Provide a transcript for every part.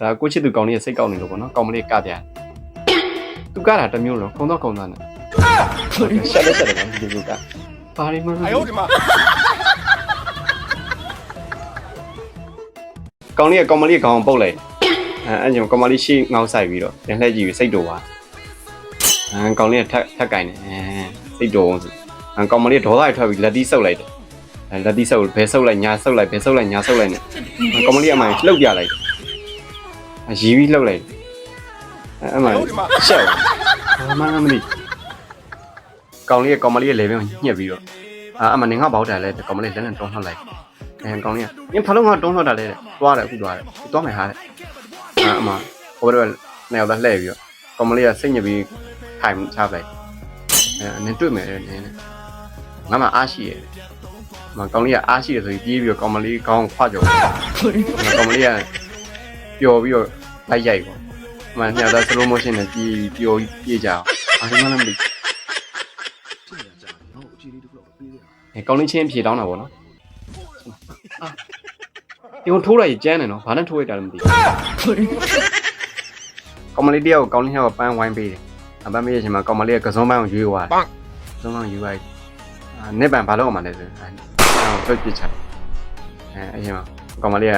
ဒါကိုချစ်သူကောင်းလေးရဲ့စိတ်ကောက်နေလို့ပေါ့နော်ကောင်းမလေးကပြန်သူကတာတမျိုးလုံးခုံတော့ခုံသားနဲ့ရှက်လက်ဆက်တယ်ဒီလိုကဘာတွေမှမဟုတ်ဘူးကောင်းလေးကကောင်းမလေးကောင်းပုတ်လိုက်အဲအဲ့ကြောင့်ကောင်းမလေးရှေ့ငေါက်ဆိုင်ပြီးတော့ပြန်လှည့်ကြည့်ပြီးစိတ်တော်ပါအဲကောင်းလေးကထက်ထက်ကင်တယ်စိတ်တော်အောင်ဆိုအဲကောင်းမလေးဒေါသတွေထွက်ပြီးလက်တီးဆုပ်လိုက်တယ်အဲလက်တီးဆုပ်ဘဲဆုပ်လိုက်ညာဆုပ်လိုက်ဘဲဆုပ်လိုက်ညာဆုပ်လိုက်နဲ့ကောင်းမလေးအမှန်လှုပ်ပြလိုက်တယ် ရီးပြီးလှုပ်လိုက်အဲအမှန်ရှက်ဘာမှမသိကောင်းလေးကကောင်းမလေးရဲ့လေဘင်းကိုညှက်ပြီးတော့အာအမှန်ငါဘောက်တယ်လဲကောင်းမလေးလက်နဲ့တွန်းလှောက်လိုက်အဲကောင်းလေးကနင်ဘာလို့ငါတုံးထွက်တာလဲတဲ့သွားတယ်အခုသွားတယ်သွားမယ်ဟာတဲ့အာအမဟိုဘက်နေတော့လှည့်ပြီးတော့ကောင်းမလေးကစိတ်ညစ်ပြီးထိုင်ချပလိုက်အဲနင်တွေ့မယ်တဲ့နင်ငါမှအားရှိရဲ့မကောင်းလေးကအားရှိတယ်ဆိုပြီးပြေးပြီးတော့ကောင်းမလေးခေါင်းခွကြော်ကောင်းမလေးက ပျော်ပြီးတော့လိုက်ရိုက်ပေါ့အမှညတော့ slow motion နဲ့ပြေးပျော်ပြေးကြအောင်အားဒီမှလည်းမသိအဲကောင်းလေးချင်းဖြေတောင်းတာပေါ့နော်ဒီကိုထိုးလိုက်ရင်ကျန်းတယ်နော်ဘာနဲ့ထိုးလိုက်တာလဲမသိဘူးကောင်မလေးတယောက်ကိုကောင်းလေးဟောက်ပန်းဝိုင်းပေးတယ်အပန်းပေးရချိန်မှာကောင်မလေးကကစုံပန်းကိုရွေးသွားတယ်ကစုံပန်းကိုယူလိုက်အာနစ်ပန်ဘာလို့အောင်မလဲဆိုရင်အဲထုတ်ပြစ်ချအဲအဲ့ချိန်မှာကောင်မလေးက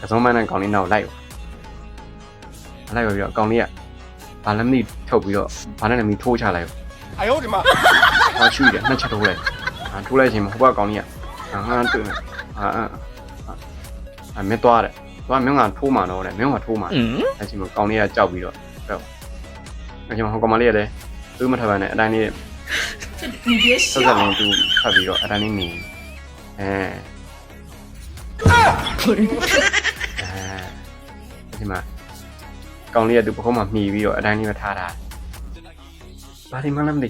ကစုံမန်းနဲ့ကောင်လေးနောက်လိုက်ပါလိုက်ပါပြီးတော့ကောင်လေးကဘာလည်းမသိထုတ်ပြီးတော့ဘာနဲ့လည်းမထိုးချလိုက်ပါအယောဒီမှာဟာချူတယ်နှစ်ချက်ထိုးလိုက်ဟာထိုးလိုက်ချိန်မှာဟိုဘက်ကောင်လေးကငါးတွေ့ဟာအာမင်းသွားတယ်သူကမင်းကထိုးမှာတော့တဲ့မင်းကထိုးမှာအဲ့ချိန်မှာကောင်လေးကကြောက်ပြီးတော့တော့အဲ့ချိန်မှာဟိုကောင်မလေးကလည်းသူ့မထပ်ပါနဲ့အတိုင်းလေးဒီပြေးရှောက်တော့သူဖတ်ပြီးတော့အတိုင်းလေးနေအဲ အဲအဲ့ချိန်မှာကောင်လေးကသူပခုံးမှာမှီပြီးတော့အတိုင်းလေးပဲထားတာဘာဒီမှလည်းမသိ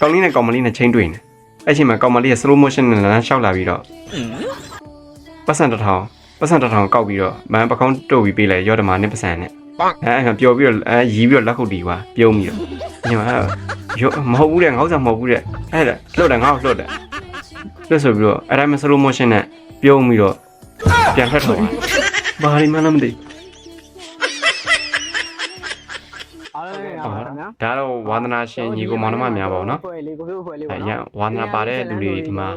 ကောင်လေးနဲ့ကောင်မလေးနဲ့ချင်းတွေ့နေအဲ့ချိန်မှာကောင်မလေးက slow motion နဲ့လမ်းလျှောက်လာပြီးတော့ပတ်စံတစ်ထောင်ပတ်စံတစ်ထောင်ကောက်ပြီးတော့မန်ပကောင်းတုတ်ပြီးပေးလိုက်ရော့ဓမာနဲ့ပတ်စံနဲ့အဲအဲ့ပျော်ပြီးတော့အဲရီးပြီးတော့လက်ခုပ်တီးသွားပြုံးပြီးတော့ညီမရောမဟုတ်ဘူးတဲ့ငေါ့ဆောင်မဟုတ်ဘူးတဲ့အဲ့ဒါလှုပ်တယ်ငါ့ကိုလှုပ်တယ်လှုပ်ဆိုပြီးတော့အဲ့ဒါမှ slow motion နဲ့ပြုံးပြီးတော့ ပြန်ထွက်ထွက်သွားဘာလို့မှလည်းမသိအားလုံးရပါပါနော်ဒါတော့ဝါသနာရှင်ညီကိုမောင်နှမများပါဘောနော်ဖွဲ့လေးကိုပြောဖွဲ့လေးအဲပေါ့ရနော်ဝါသနာပါတဲ့လူတွေဒီမှာ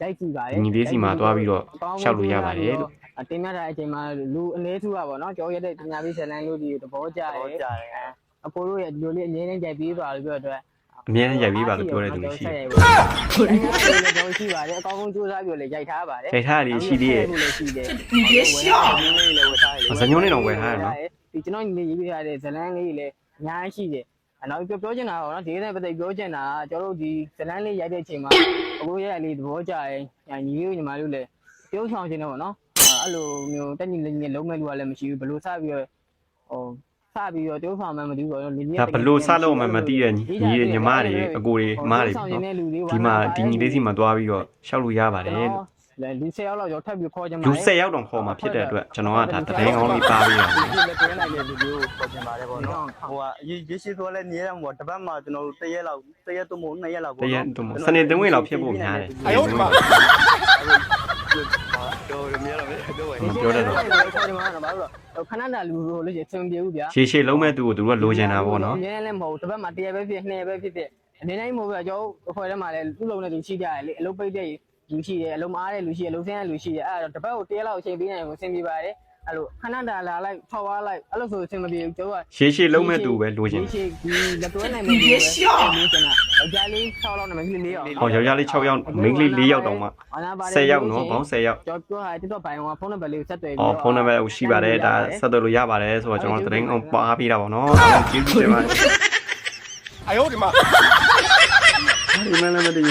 ကြိုက်ကြည့်ပါတယ်ညီလေးစီမှာသွားပြီးတော့ရှောက်လို့ရပါတယ်လို့အတင်းများတဲ့အချိန်မှာလူအနေထူပါပေါ့နော်ကြောရတဲ့ပညာပေးဇလန်းလို့ဒီသဘောကျတယ်အကိုတို့ရဲ့ဒီလိုလေးအငြင်းနဲ့ကြိုက်ပြီးသွားလို့ပြောတော့ အမြဲရိုက်ပြီးပါလို့ပြောတဲ့သူရှိတယ်ကျွန်တော်ရှိပါတယ်အကောင်းဆုံးစူးစမ်းပြီးလည်းရိုက်ထားပါတယ်ရိုက်ထားလေးရှိသေးရဲ့ဒီပြည့်ရှော့ဇညုံးလေးတော့ဝယ်ထားရနော်ဒီကျွန်တော်ရေးပြရတဲ့ဇလန်းလေးလည်းအများကြီးရှိတယ်အနောက်ပြောပြောချင်တာပေါ့နော်ဒီကိစ္စပတ်သက်ပြောချင်တာကျွန်တော်တို့ဒီဇလန်းလေးရိုက်တဲ့အချိန်မှာအကိုရဲ့အလေးသဘောကျရင်ညီလေးညီမလေးလည်းပြောဆောင်ချင်တယ်ပေါ့နော်အဲ့လိုမျိုးတက်ညီလေးလုံးမဲ့လူကလည်းမရှိဘူးဘယ်လိုစပြီးတော့ဟို စပြီးတော့ကျိုးဆောင်မှမသိဘူးတော့လင်းကြီးဒါဘလို့စလို့မှမသိတဲ့ညီညီညီမတွေအကိုတွေအမတွေနော်ဒီမှာဒီညီလေးစီမှာသွားပြီးတော့ရှောက်လို့ရပါတယ်လို့လူ10ယောက်လောက်ရောထပ်ပြီးခေါ်ကြမှာလူ10ယောက်တောင်ခေါ်မှာဖြစ်တဲ့အတွက်ကျွန်တော်ကဒါတရင်ကောင်းလေးပါပြီးရတယ်ဒီလက်တွဲလိုက်တဲ့လူမျိုးခေါ်ကြမှာလေပေါ့နော်ဟိုကရေရေရှိသွားလဲနေရမှာတပတ်မှကျွန်တော်တရက်လောက်တရက်တုံးမို့နှစ်ရက်လောက်ပေါ့တရက်တုံးမို့စနေသုံးရက်လောက်ဖြစ်ဖို့များတယ်အေးဟုတ်ပါ 的妈！တော့ရမြရတော့ပြောပါမပြောတတ်တော့ခေါ်ကြမှာတော့ဘာလို့လဲခဏတာလူလို့လို့အဆင်ပြေဘူးဗျာရှေးရှေးလုံးမဲ့သူကိုသူတို့ကလိုချင်တာပေါ့နော်အများလည်းမဟုတ်တစ်ပတ်မှတရက်ပဲဖြစ်နှစ်ရက်ပဲဖြစ်ဖြစ်အနေတိုင်းမဟုတ်ဘူးကျွန်တော်ခေါ်ထဲမှာလည်းသူ့လုံးနဲ့သူရှိကြတယ်လေအလုပ်ပိတ်တဲ့လူရှိတယ်အလုပ်မားတဲ့လူရှိတယ်အလုပ်ဆင်းတဲ့လူရှိတယ်အဲ့တော့တစ်ပတ်ကိုတရက်လောက်အချိန်ပေးနိုင်ကိုအဆင်ပြေပါတယ် အဲ့လိုခဏတာလာလိုက်ဖောက်ွားလိုက်အဲ့လိုဆိုအဆင်မပြေဘူးကျွန်တော်ကရှေးရှေးလုံးမဲ့သူပဲလိုချင်ရှေးရှေးဒီလက်တွဲနိုင်မယ်ဒီရှော့အကြလေး6လောက်နဲ့မိန်းကလေး4ယောက်ဟောယောက်ျားလေး6ယောက်မိန်းကလေး4ယောက်တောင်မှ10ယောက်နော်ဘောင်း10ယောက်ကျွန်တော်ကတိတော့ဘိုင်ကဖုန်းနံပါတ်လေးကိုဆက်သွယ်ပြီးတော့ဖုန်းနံပါတ်ကိုရှိပါတယ်ဒါဆက်သွယ်လို့ရပါတယ်ဆိုတော့ကျွန်တော်သတင်းအောင်ပါပေးတာပေါ့နော်ကျေးဇူးတင်ပါတယ်အယောဒီမှာဒီမလည်းမတည်